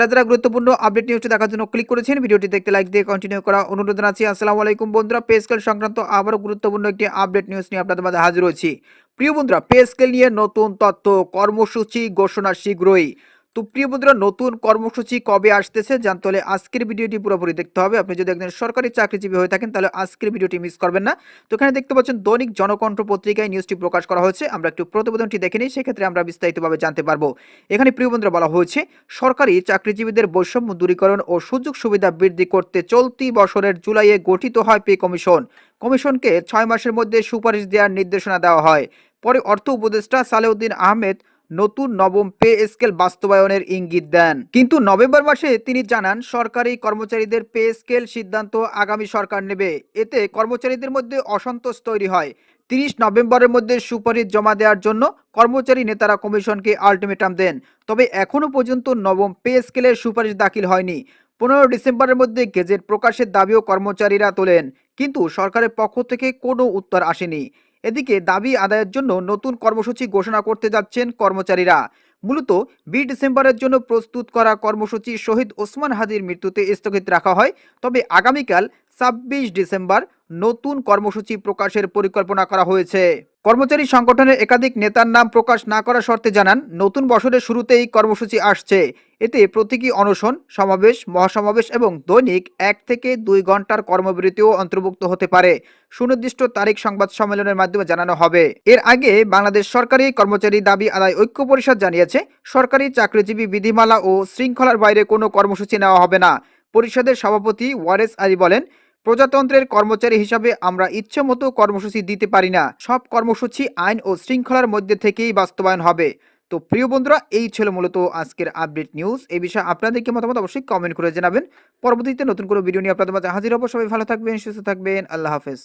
যারা যারা গুরুত্বপূর্ণ আপডেট নিউজটি দেখার জন্য ক্লিক করেছেন। ভিডিওটি দেখতে লাইক দিয়ে কন্টিনিউ করা অনুরোধ জানাচ্ছি। আসসালামু আলাইকুম বন্ধুরা পে স্কেল সংক্রান্ত আবারও গুরুত্বপূর্ণ একটি আপডেট নিউজ নিয়ে আপনাদের মাঝে হাজির হয়েছি। প্রিয় বন্ধুরা পে স্কেল নিয়ে নতুন তথ্য, কর্মসূচি ঘোষণা শীঘ্রই। তো প্রিয় বন্ধুরা, নতুন কর্মসূচি কবে আসতেছে জানতে হলে আজকের ভিডিওটি পুরোপুরি দেখতে হবে। আপনি যদি একজন সরকারি চাকরিজীবী হয়ে থাকেন, তাহলে আজকের ভিডিওটি মিস করবেন না। তো এখানে দেখতে পাচ্ছেন, দৈনিক জনকণ্ঠ পত্রিকায় নিউজটি প্রকাশ করা হয়েছে। আমরা একটু প্রতিবেদনটি দেখে নিই, সেক্ষেত্রে আমরা বিস্তারিতভাবে জানতে পারব। এখানে প্রিয় বন্ধুরা বলা হয়েছে, সরকারি চাকরিজীবীদের বৈষম্য দূরীকরণ ও সুযোগ সুবিধা বৃদ্ধি করতে চলতি বছরের জুলাইয়ে গঠিত হয় পে কমিশন। কমিশনকে ছয় মাসের মধ্যে সুপারিশ দেওয়ার নির্দেশনা দেওয়া হয়। পরে অর্থ উপদেষ্টা সালেউদ্দিন আহমেদ নতুন নবম পে স্কেল বাস্তবায়নের ইঙ্গিত দেন। কিন্তু নভেম্বর মাসে তিনি জানান, সরকারি কর্মচারীদের পে স্কেল সিদ্ধান্ত আগামী সরকার নেবে। এতে কর্মচারীদের মধ্যে অসন্তোষ তৈরি হয়। তিরিশ নভেম্বরের মধ্যে সুপারিশ জমা দেওয়ার জন্য কর্মচারী নেতারা কমিশনকে আলটিমেটাম দেন। তবে এখনও পর্যন্ত নবম পে স্কেলের সুপারিশ দাখিল হয়নি। পনেরো ডিসেম্বরের মধ্যে গেজেট প্রকাশের দাবিও কর্মচারীরা তোলেন। কিন্তু সরকারের পক্ষ থেকে কোনো উত্তর আসেনি। এদিকে দাবি আদায়ের জন্য নতুন কর্মসূচি ঘোষণা করতে যাচ্ছেন কর্মচারীরা। মূলত বিশ ডিসেম্বরের জন্য প্রস্তুত করা কর্মসূচি শহীদ ওসমান হাজির মৃত্যুতে স্থগিত রাখা হয়। তবে আগামীকাল ছাব্বিশ ডিসেম্বর নতুন কর্মসূচি প্রকাশের পরিকল্পনা করা হয়েছে। কর্মচারী সংগঠনের একাধিক নেতার নাম প্রকাশ না করার শর্তে জানান, নতুন বছরের শুরুতেই কর্মসূচি আসছে। এতে প্রতীকী অনশন, সমাবেশ, মহাসমাবেশ এবং দৈনিক এক থেকে দুই ঘণ্টার কর্মবিরতিও অন্তর্ভুক্ত হতে পারে। সুনির্দিষ্ট তারিখ সংবাদ সম্মেলনের মাধ্যমে জানানো হবে। এর আগে বাংলাদেশ সরকারি কর্মচারী দাবি আদায় ঐক্য পরিষদ জানিয়েছে, সরকারি চাকরিজীবী বিধিমালা ও শৃঙ্খলার বাইরে কোনো কর্মসূচি নেওয়া হবে না। পরিষদের সভাপতি ওয়ারেস আলী বলেন প্রজাতন্ত্রের কর্মচারী হিসাবে আমরা ইচ্ছে মতো কর্মসূচি দিতে পারি না। সব কর্মসূচি আইন ও শৃঙ্খলার মধ্যে থেকেই বাস্তবায়ন হবে। তো প্রিয় বন্ধুরা, এই ছিল মূলত আজকের আপডেট নিউজ। এই বিষয়ে আপনাদেরকে মতামত অবশ্যই কমেন্ট করে জানাবেন। পরবর্তীতে নতুন কোনো ভিডিও নিয়ে আপনাদের মাঝে হাজির হব। সবাই ভালো থাকবেন, সুস্থ থাকবেন। আল্লাহ হাফেজ।